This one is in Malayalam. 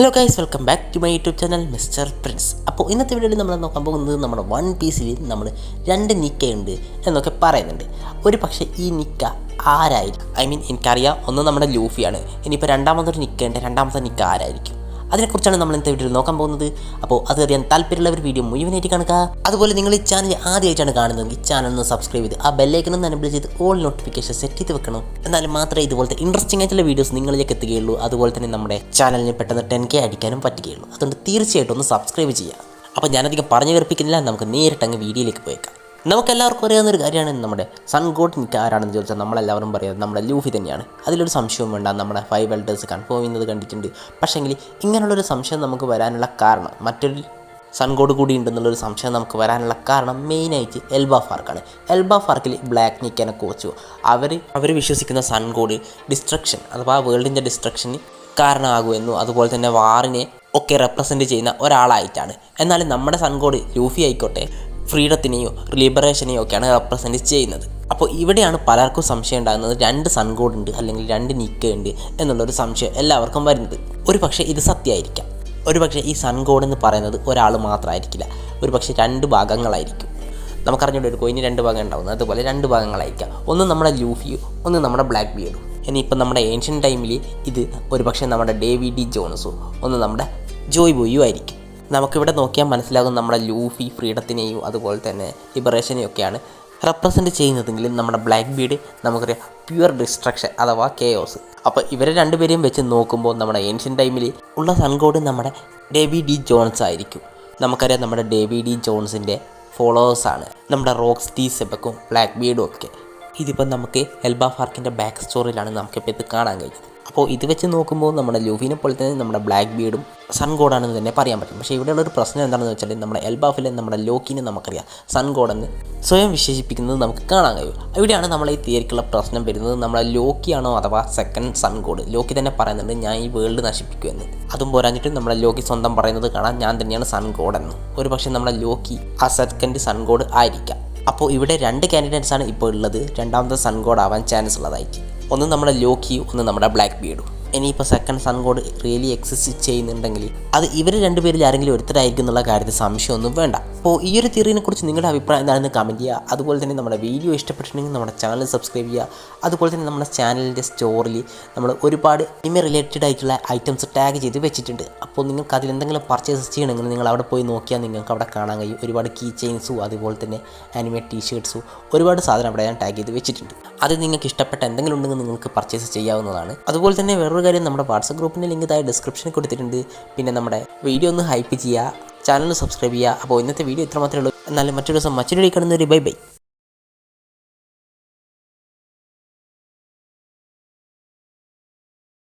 Hello guys welcome back to my YouTube channel Mister Prince അപ്പോൾ ഇന്നത്തെ വീഡിയോയിൽ നമ്മൾ നോക്കാൻ പോകുന്നത് നമ്മുടെ വൺ പീസിൽ നമ്മൾ രണ്ട് നിക്കയുണ്ട് എന്നൊക്കെ പറയുന്നുണ്ട്. ഒരു പക്ഷേ ഈ നിക്ക ആരായിരിക്കും? ഐ മീൻ എനിക്കറിയാം ഒന്ന് നമ്മുടെ ലൂഫിയാണ്. ഇനിയിപ്പോൾ രണ്ടാമതൊരു നിക്ക ഉണ്ട് രണ്ടാമത്തെ നിക്ക ആരായിരിക്കും? അതിനെക്കുറിച്ചാണ് നമ്മൾ ഇന്നത്തെ വീഡിയോയിൽ നോക്കാൻ പോകുന്നത്. അപ്പോൾ അത് അറിയാൻ താല്പര്യമുള്ളവർ വീഡിയോ മുഴുവനായിട്ട് കാണുക. അതുപോലെ നിങ്ങൾ ഈ ചാനൽ ആദ്യമായിട്ടാണ് കാണുന്നത്. ഈ ചാനൽ ഒന്ന് സബ്സ്ക്രൈബ് ചെയ്ത് ആ ബെല്ലൈക്കൺ ഒന്ന് എനബിൾ ചെയ്ത് ഓൾ നോട്ടിഫിക്കേഷൻ സെറ്റ് ചെയ്ത് വെക്കണം. എന്നാലും മാത്രമേ ഇതുപോലത്തെ ഇൻട്രസ്റ്റിംഗ് ആയിട്ടുള്ള വീഡിയോസ് നിങ്ങളിലേക്ക് എത്തുകയുള്ളൂ. അതുപോലെ തന്നെ നമ്മുടെ ചാനലിന് പെട്ടെന്ന് ടെൻ കെ അടിക്കാനും പറ്റുകയുള്ളൂ. അതുകൊണ്ട് തീർച്ചയായിട്ടും ഒന്ന് സബ്സ്ക്രൈബ് ചെയ്യുക. അപ്പോൾ ഞാനധികം പറഞ്ഞു കേൾപ്പിക്കുന്നില്ല നമുക്ക് നേരിട്ട് അങ്ങ് വീഡിയോയിലേക്ക് പോയേക്കാം. നമുക്കെല്ലാവർക്കും അറിയാവുന്ന ഒരു കാര്യമാണ് നമ്മുടെ സൺ ഗോഡ് നിൽക്കുക ആരാണെന്ന് ചോദിച്ചാൽ നമ്മളെല്ലാവരും പറയുന്നത് നമ്മുടെ ലൂഫി തന്നെയാണ്. അതിലൊരു സംശയവും വേണ്ട. നമ്മുടെ ഫൈവ് വെൽഡേഴ്സ് കൺഫേം ചെയ്യുന്നത് കണ്ടിട്ടുണ്ട്. പക്ഷേങ്കിൽ ഇങ്ങനെയുള്ളൊരു സംശയം നമുക്ക് വരാനുള്ള കാരണം മറ്റൊരു സൺ ഗോഡ് കൂടി ഉണ്ടെന്നുള്ളൊരു സംശയം നമുക്ക് വരാനുള്ള കാരണം മെയിനായിട്ട് എൽബ ഫാർക്കാണ്. എൽബ ഫാർക്കിൽ ബ്ലാക്ക് നിക്കാനെ കോച്ചു. അവർ അവർ വിശ്വസിക്കുന്ന സൺ ഗോഡ് ഡിസ്ട്രക്ഷൻ അഥവാ വേൾഡിന്റെ ഡിസ്ട്രക്ഷന് കാരണമാകുമെന്നും അതുപോലെ തന്നെ വാറിനെ ഒക്കെ റെപ്രസെന്റ് ചെയ്യുന്ന ഒരാളായിട്ടാണ്. എന്നാൽ നമ്മുടെ സൺ ഗോഡ് ലൂഫി ആയിക്കോട്ടെ ഫ്രീഡത്തിനെയോ ലിബറേഷനെയോ ഒക്കെയാണ് റെപ്രസെന്റ് ചെയ്യുന്നത്. അപ്പോൾ ഇവിടെയാണ് പലർക്കും സംശയം ഉണ്ടാകുന്നത് രണ്ട് സൺഗോഡ് ഉണ്ട് അല്ലെങ്കിൽ രണ്ട് നിക്ക ഉണ്ട് എന്നുള്ളൊരു സംശയം എല്ലാവർക്കും വരുന്നത്. ഒരു പക്ഷേ ഇത് സത്യമായിരിക്കാം. ഒരു പക്ഷേ ഈ സൺഗോഡ് എന്ന് പറയുന്നത് ഒരാൾ മാത്രമായിരിക്കില്ല. ഒരു പക്ഷേ രണ്ട് ഭാഗങ്ങളായിരിക്കും. നമുക്കറിഞ്ഞൂടെ ഒരു കോയിന് രണ്ട് ഭാഗം ഉണ്ടാവുന്നത്. അതുപോലെ രണ്ട് ഭാഗങ്ങളായിരിക്കാം. ഒന്ന് നമ്മുടെ ലൂഫിയും ഒന്ന് നമ്മുടെ ബ്ലാക്ക് ബിയർഡും. ഇനിയിപ്പോൾ നമ്മുടെ ഏൻഷ്യൻ ടൈമിൽ ഇത് ഒരു പക്ഷേ നമ്മുടെ ഡേവി ഡി ജോൺസും ഒന്ന് നമ്മുടെ ജോയ് ബോയും ആയിരിക്കും. നമുക്കിവിടെ നോക്കിയാൽ മനസ്സിലാകും നമ്മുടെ ലൂഫി ഫ്രീഡത്തിനെയും അതുപോലെ തന്നെ ലിബറേഷനെയും ഒക്കെയാണ് റെപ്രസെന്റ് ചെയ്യുന്നതെങ്കിലും നമ്മുടെ ബ്ലാക്ക് ബീഡ് നമുക്കറിയാം പ്യുവർ ഡിസ്ട്രക്ഷൻ അഥവാ കെയോസ് അപ്പോൾ ഇവരെ രണ്ടുപേരെയും വെച്ച് നോക്കുമ്പോൾ നമ്മുടെ ഏൻഷ്യൻ ടൈമിൽ ഉള്ള സൺഗോഡ് നമ്മുടെ ഡേവി ഡി ജോൺസ് ആയിരിക്കും. നമുക്കറിയാം നമ്മുടെ ഡേവി ഡി ജോൺസിന്റെ ഫോളോവേഴ്സാണ് നമ്മുടെ റോക്സ് ടി സെബക്കും ബ്ലാക്ക് ബീഡും ഒക്കെ. ഇതിപ്പോൾ നമുക്ക് എൽബ ഫാർക്കിന്റെ ബാക്ക് സ്റ്റോറിയിലാണ് നമുക്കിപ്പോൾ ഇത് കാണാൻ കഴിയുന്നത്. അപ്പോൾ ഇത് വെച്ച് നോക്കുമ്പോൾ നമ്മുടെ ലൂഫിനെ പോലെ തന്നെ നമ്മുടെ ബ്ലാക്ക് ബീഡും സൺ ഗോഡാണെന്ന് തന്നെ പറയാൻ പറ്റും. പക്ഷേ ഇവിടെയുള്ള ഒരു പ്രശ്നം എന്താണെന്ന് വെച്ചാൽ നമ്മുടെ എൽബാഫിലെ നമ്മുടെ ലോക്കിനെ നമുക്കറിയാം. സൺ ഗോഡെന്ന് സ്വയം വിശേഷിപ്പിക്കുന്നത് നമുക്ക് കാണാൻ കഴിയും. ഇവിടെയാണ് നമ്മൾ ഈ തിയറിക്കുള്ള പ്രശ്നം വരുന്നത്. നമ്മുടെ ലോക്കിയാണോ അഥവാ സെക്കൻഡ് സൺ ഗോഡ്? ലോക്കി തന്നെ പറയുന്നുണ്ട് ഞാൻ ഈ വേൾഡ് നശിപ്പിക്കുമെന്ന്. അതും പോരാഞ്ഞിട്ട് നമ്മുടെ ലോക്കി സ്വന്തം പറയുന്നത് കാണാൻ ഞാൻ തന്നെയാണ് സൺ ഗോഡെന്ന്. ഒരു പക്ഷേ നമ്മുടെ ലോക്കി ആ സെക്കൻഡ് സൺ ഗോഡ് ആയിരിക്കാം. അപ്പോൾ ഇവിടെ രണ്ട് കാൻഡിഡേറ്റ്സ് ആണ് ഇപ്പോൾ ഉള്ളത്. രണ്ടാമത്തെ സൺ ഗോഡ് ആവാൻ ചാൻസ് ഉള്ളതായിട്ട് ഒന്ന് നമ്മുടെ ലോക്കി ഒന്ന് നമ്മുടെ ബ്ലാക്ക് ബീഡും ഇനിയിപ്പോൾ second sun god really exist ചെയ്യുന്നുണ്ടെങ്കിൽ അത് ഇവർ രണ്ടുപേരിൽ ആരെങ്കിലും ഒരുത്തരായിരിക്കും എന്നുള്ള കാര്യത്തിൽ സംശയമൊന്നും വേണ്ട. അപ്പോൾ ഈ ഒരു തിയറിനെ കുറിച്ച് നിങ്ങളുടെ അഭിപ്രായം എന്താണെന്ന് കമന്റ് ചെയ്യുക. അതുപോലെ തന്നെ നമ്മുടെ വീഡിയോ ഇഷ്ടപ്പെട്ടിട്ടുണ്ടെങ്കിൽ നമ്മുടെ ചാനൽ സബ്സ്ക്രൈബ് ചെയ്യുക. അതുപോലെ തന്നെ നമ്മുടെ ചാനലിന്റെ സ്റ്റോറിൽ നമ്മൾ ഒരുപാട് ഇമ റിലേറ്റഡ് ആയിട്ടുള്ള ഐറ്റംസ് ടാഗ് ചെയ്ത് വെച്ചിട്ടുണ്ട്. അപ്പോൾ നിങ്ങൾക്ക് അതിൽ എന്തെങ്കിലും പർച്ചേസ് ചെയ്യണമെങ്കിൽ നിങ്ങൾ അവിടെ പോയി നോക്കിയാൽ നിങ്ങൾക്ക് അവിടെ കാണാൻ കഴിയും. ഒരുപാട് കീ ചെയിൻസും അതുപോലെ തന്നെ ആനിമേ ടീ ഷർട്ട്സും ഒരുപാട് സാധനം അവിടെ ഞാൻ ടാഗ് ചെയ്ത് വെച്ചിട്ടുണ്ട്. അത് നിങ്ങൾക്ക് ഇഷ്ടപ്പെട്ട എന്തെങ്കിലും ഉണ്ടെങ്കിൽ നിങ്ങൾക്ക് പർച്ചേസ് ചെയ്യാവുന്നതാണ്. അതുപോലെ തന്നെ വേറൊരു കാര്യം നമ്മുടെ വാട്സപ്പ് ഗ്രൂപ്പിന്റെ ലിങ്ക് താഴെ ഡിസ്ക്രിപ്ഷനിൽ കൊടുത്തിട്ടുണ്ട്. പിന്നെ നമ്മുടെ വീഡിയോ ഒന്ന് ഹൈപ്പ് ചെയ്യുക. ചാനൽ സബ്സ്ക്രൈബ് ചെയ്യുക. അപ്പോൾ ഇന്നത്തെ വീഡിയോ ഇത്ര മാത്രമേ ഉള്ളൂ. എന്നാലും മറ്റൊരു ദിവസം മറ്റൊരു കാണുന്നവർ ബൈ ബൈ